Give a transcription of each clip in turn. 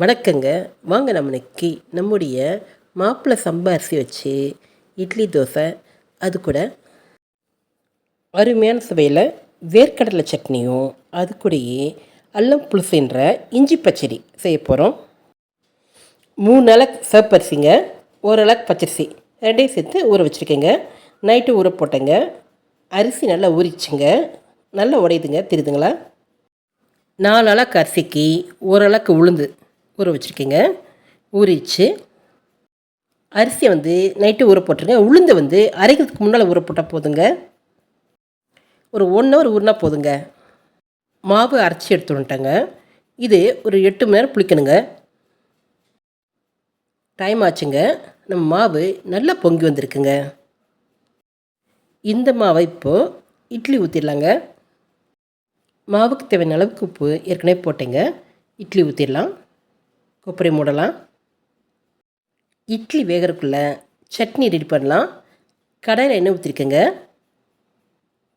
வணக்கங்க. வாங்க நம்ம இன்னைக்கு நம்முடைய மாப்பிள்ளை சம்பா அரிசி வச்சு இட்லி தோசை அது கூட அருமையான சுவையில் வேர்க்கடலை சட்னியும் அது கூடயே அல்லம் புளிசுன்ற இஞ்சி பச்சடி செய்ய போகிறோம் மூணு அலக் சிவப்பரிசிங்க ஒரு அலக் பச்சரிசி ரெண்டையும் சேர்த்து ஊற வச்சுருக்கேங்க. நைட்டு ஊற போட்டேங்க. அரிசி நல்லா ஊறிச்சுங்க நல்லா உடையுதுங்க. தெரியுதுங்களா? நாலு அளக்கு அரிசிக்கு ஒரு உளுந்து. ஊற வச்சுருக்கேங்க. ஊறிச்சு அரிசியை வந்து நைட்டு ஊற போட்டுருங்க. உளுந்தை வந்து அரைக்கிறதுக்கு முன்னால் ஊற போட்டால் போதுங்க. ஒரு ஒன் ஹவர் ஊறினா போதுங்க. மாவு அரைச்சி எடுத்து வந்துட்டேங்க இது ஒரு எட்டு மணி நேரம் புளிக்கணுங்க. டைம் ஆச்சுங்க. நம்ம மாவு நல்லா பொங்கி வந்திருக்குங்க. இந்த மாவை இப்போது இட்லி ஊற்றிடலாங்க மாவுக்கு தேவையான அளவுக்கு உப்பு ஏற்கனவே போட்டேங்க. இட்லி ஊற்றிடலாம் கொப்பரை மூடலாம். இட்லி வேகிறதுக்குள்ளே சட்னி ரெடி பண்ணலாம். கடையில் எண்ணெய் ஊற்றிருக்கேங்க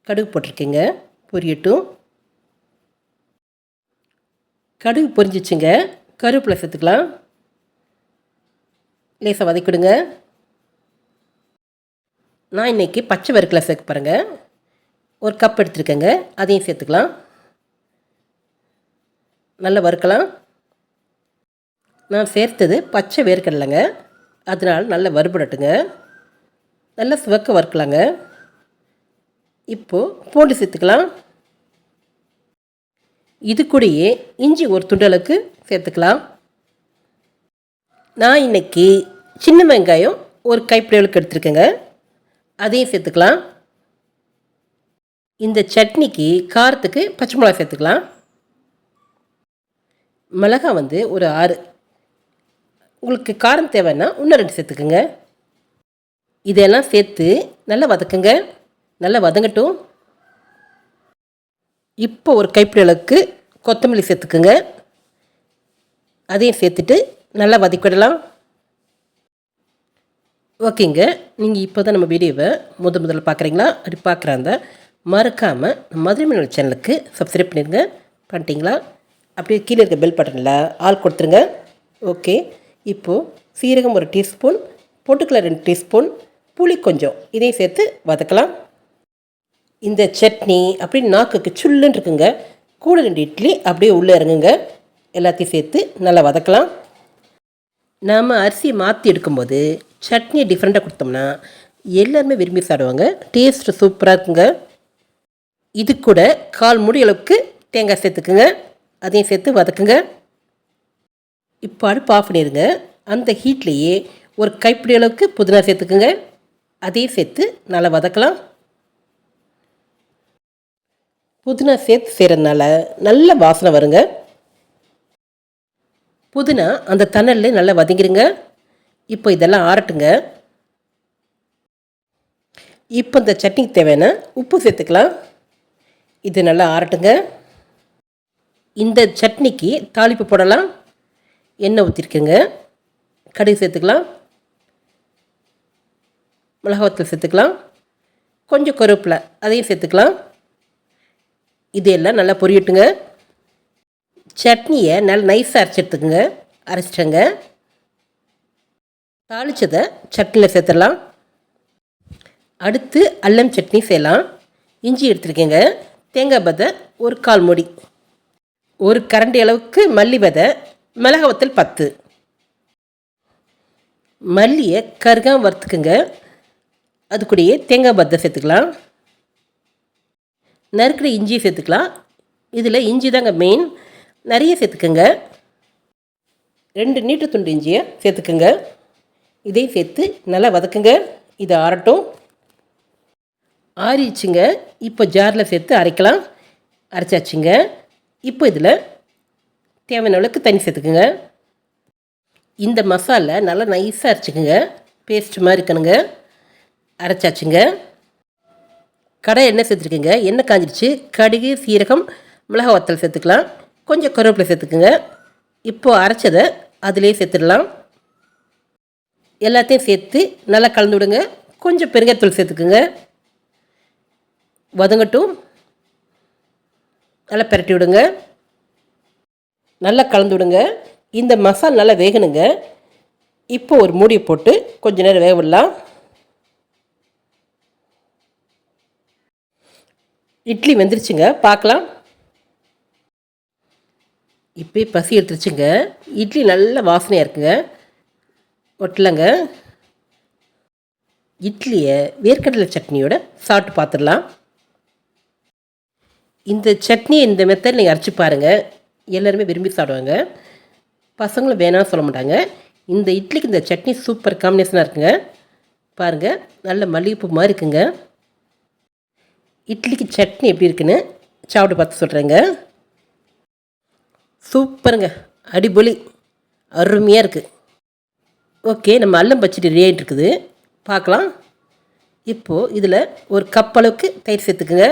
கடுகு போட்டிருக்கேங்க. பொரியட்டும். கடுகு பொரிஞ்சிச்சுங்க. கருவேப்பிலை சேர்த்துக்கலாம். லேசாக வதக்கிடுங்க. நான் இன்றைக்கி பச்சை வறுக்கலை சேர்க்க பாருங்க ஒரு கப் எடுத்துருக்கேங்க. அதையும் சேர்த்துக்கலாம். நல்லா வறுக்கலாம். நான் சேர்த்தது பச்சை வேர்க்கடலைங்க. அதனால் நல்லா வறுபடட்டுங்க நல்லா சிவக்க வறுக்கலாங்க. இப்போது பூண்டு சேர்த்துக்கலாம். இது கூடயே இஞ்சி ஒரு துண்டலுக்கு சேர்த்துக்கலாம். நான் இன்னைக்கு சின்ன வெங்காயம் ஒரு கைப்பிடி அளவுக்கு எடுத்துருக்கேங்க. அதையும் சேர்த்துக்கலாம். இந்த சட்னிக்கு காரத்துக்கு பச்சை மிளகா சேர்த்துக்கலாம். மிளகாய் வந்து ஒரு ஆறு உங்களுக்கு காரம் தேவைன்னா இன்னும் ரெண்டு சேர்த்துக்குங்க. இதெல்லாம் சேர்த்து நல்லா வதக்குங்க. நல்லா வதங்கட்டும். இப்போ ஒரு கைப்பிடி அளவுக்கு கொத்தமல்லி சேர்த்துக்குங்க. அதையும் சேர்த்துட்டு நல்லா வதக்கிடலாம். ஓகேங்க. நீங்கள் இப்போ தான் நம்ம வீடியோவை முத முதல்ல பார்க்குறீங்களா அப்படி பார்க்குறாந்த மறக்காமல் மதுரை மின்னல் சேனலுக்கு சப்ஸ்கிரைப் பண்ணிடுங்க. பண்ணிட்டீங்களா? அப்படியே கீழே இருக்க பெல் பட்டனில் ஆள் கொடுத்துருங்க. ஓகே. இப்போது சீரகம் ஒரு டீஸ்பூன் பொட்டுக்கடலை ரெண்டு டீஸ்பூன் புளி கொஞ்சம். இதையும் சேர்த்து வதக்கலாம். இந்த சட்னி அப்படி நாக்குக்கு சுல்லுன்னு இருக்குங்க. கூட ரெண்டு இட்லி அப்படியே உள்ளே இறங்குங்க. எல்லாத்தையும் சேர்த்து நல்லா வதக்கலாம். நாம் அரிசியை மாற்றி எடுக்கும்போது சட்னியை டிஃப்ரெண்ட்டாக கொடுத்தோம்னா எல்லாருமே விரும்பி சாப்பிடுவாங்க. டேஸ்ட்டு சூப்பராக இருக்குங்க. இது கூட கால் மூடி அளவுக்கு தேங்காய் சேர்த்துக்குங்க. அதையும் சேர்த்து வதக்குங்க. இப்போ அடுப்பு ஆஃப் பண்ணிடுங்க அந்த ஹீட்லேயே ஒரு கைப்பிடி அளவுக்கு புதினா சேர்த்துக்குங்க. அதையும் சேர்த்து நல்லா வதக்கலாம். புதினா சேர்த்து செய்கிறதுனால நல்ல வாசனை வருங்க. புதினா அந்த தணல்ல நல்லா வதங்கிடுங்க இப்போ இதெல்லாம் ஆறட்டுங்க. இப்போ இந்த சட்னிக்கு தேவையான உப்பு சேர்த்துக்கலாம். இது நல்லா ஆறட்டுங்க. இந்த சட்னிக்கு தாளிப்பு போடலாம். எண்ணெய் ஊற்றிருக்கேங்க கடுகு சேர்த்துக்கலாம். மிளகாத்தூள் சேர்த்துக்கலாம். கொஞ்சம் கருவேப்பிலை அதையும் சேர்த்துக்கலாம். இதையெல்லாம் நல்லா பொரியட்டுங்க. சட்னியை நல்லா நைஸாக அரைச்சி எடுத்துக்கோங்க அரைச்சிட்டங்க. தாளித்ததை சட்னியில் சேர்த்துடலாம். அடுத்து அல்லம் சட்னி செய்யலாம். இஞ்சி எடுத்துருக்கேங்க. தேங்காய் பதை ஒரு கால் மூடி. ஒரு கரண்டி அளவுக்கு மல்லி விதை மிளகா வத்தல் பத்து. மல்லியை கருகாம் வறுத்துக்குங்க. அது கூடயே தேங்காய் பத்தை சேர்த்துக்கலாம். நறுக்கிற இஞ்சியை சேர்த்துக்கலாம். இதில் இஞ்சி தாங்க மெயின் நிறைய சேர்த்துக்குங்க. ரெண்டு நீட்டு துண்டு இஞ்சியை சேர்த்துக்குங்க. இதையும் சேர்த்து நல்லா வதக்குங்க. இதை ஆறட்டும். ஆறிச்சுங்க இப்போ ஜாரில் சேர்த்து அரைக்கலாம். அரைச்சாச்சுங்க. இப்போ இதில் தேவையான அளவுக்கு தண்ணி சேர்த்துக்குங்க. இந்த மசாலா நல்லா நைஸாக அரைச்சிக்குங்க. பேஸ்ட் மாதிரி இருக்கணுங்க. அரைச்சாச்சுங்க. கடை எண்ணெய் சேர்த்துருக்குங்க. எண்ணெய் காஞ்சிடுச்சு கடுகு சீரகம் மிளகா வத்தல் சேர்த்துக்கலாம். கொஞ்சம் கருவேப்பிலை சேர்த்துக்குங்க. இப்போது அரைச்சதை அதிலே சேர்த்துடலாம். எல்லாத்தையும் சேர்த்து நல்லா கலந்து விடுங்க. கொஞ்சம் பெருங்காயத்தூள் சேர்த்துக்குங்க. வதங்கட்டும். நல்லா பிரட்டி விடுங்க. நல்லா கலந்து விடுங்க இந்த மசாலா நல்லா வேகணுங்க. இப்போ ஒரு மூடியை போட்டு கொஞ்ச நேரம் வேக விடலாம் இட்லி வெந்துருச்சுங்க. பார்க்கலாம். இப்போ பசி எடுத்துருச்சுங்க. இட்லி நல்ல வாசனையாக இருக்குங்க. ஒட்டலைங்க. இட்லியை வேர்க்கடலை சட்னியோட சாப்பிட்டு பார்த்துடலாம். இந்த சட்னி இந்த மெத்தட் நீங்கள் அரைச்சி பாருங்கள் எல்லாருமே விரும்பி சாப்பிடுவாங்க. பசங்களும் வேணாம்னு சொல்ல மாட்டாங்க. இந்த இட்லிக்கு இந்த சட்னி சூப்பர் காம்பினேஷனாக இருக்குங்க. பாருங்கள் நல்ல மல்லிகைப்பூ மாதிரி இருக்குங்க. இட்லிக்கு சட்னி எப்படி இருக்குன்னு சாப்பிட்டு பார்த்து சொல்கிறேங்க சூப்பருங்க. அடிபொலி. அருமையாக இருக்குது ஓகே நம்ம அல்லம் பச்சடி ரெடி ஆகிட்டு இருக்குது. பார்க்கலாம். இப்போது இதில் ஒரு கப் அளவுக்கு தயிர் சேர்த்துக்குங்க.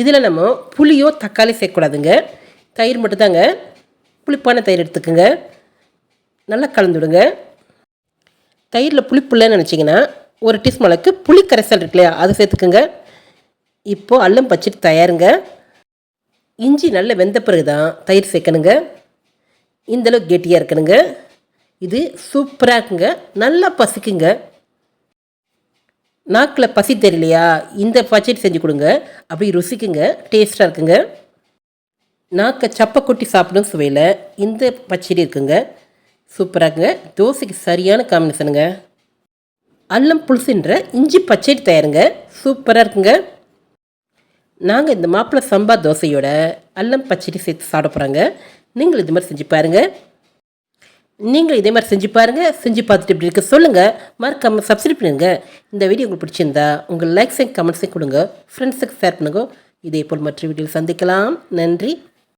இதில் நம்ம புளியோ தக்காளி சேர்க்கக்கூடாதுங்க. தயிர் மட்டும்தாங்க. புளிப்பான தயிர் எடுத்துக்கோங்க. நல்லா கலந்துவிடுங்க தயிரில் புளிப்பு இல்லைன்னு நினச்சிங்கன்னா ஒரு டீஸ்பூன் அளவுக்கு புளி கரைசல் இருக்கு இல்லையா? அதை சேர்த்துக்குங்க. இப்போது அல்லம் பச்சிட்டு தயாருங்க. இஞ்சி நல்லா வெந்த பிறகு தான் தயிர் சேர்க்கணுங்க. இந்தளவுக்கு கெட்டியாக இருக்கணுங்க. இது சூப்பராக இருக்குங்க. நல்லா பசிக்குங்க. நாக்கில் பசி தெரியலையா? இந்த பச்சடி செஞ்சு கொடுங்க. அப்படி ருசிக்குங்க. டேஸ்ட்டாக இருக்குங்க. நாக்கை சப்பை கொட்டி சாப்பிடும் சுவையில். இந்த பச்சடி இருக்குங்க. சூப்பராக இருக்குங்க. தோசைக்கு சரியான காம்பினேஷனுங்க அல்லம் புளிசுன்ற இஞ்சி பச்சடி தயாருங்க. சூப்பராக இருக்குங்க. நாங்கள் இந்த மாப்பிள்ளை சம்பா தோசையோட அல்லம் பச்சடி சேர்த்து சாப்பிட போகிறாங்க நீங்கள் இது மாதிரி செஞ்சு பாருங்கள் நீங்கள் இதே மாதிரி செஞ்சு பாருங்கள் செஞ்சு பார்த்துட்டு இப்படி இருக்க சொல்லுங்கள் மறக்காமல் சப்ஸ்கிரைப் பண்ணுங்க. இந்த வீடியோ உங்களுக்கு பிடிச்சிருந்தா உங்கள் லைக்ஸையும் கமெண்ட்ஸையும் கொடுங்க. ஃப்ரெண்ட்ஸுக்கு ஷேர் பண்ணுங்க. இதே போல் மற்ற வீடியோவில் சந்திக்கலாம். நன்றி.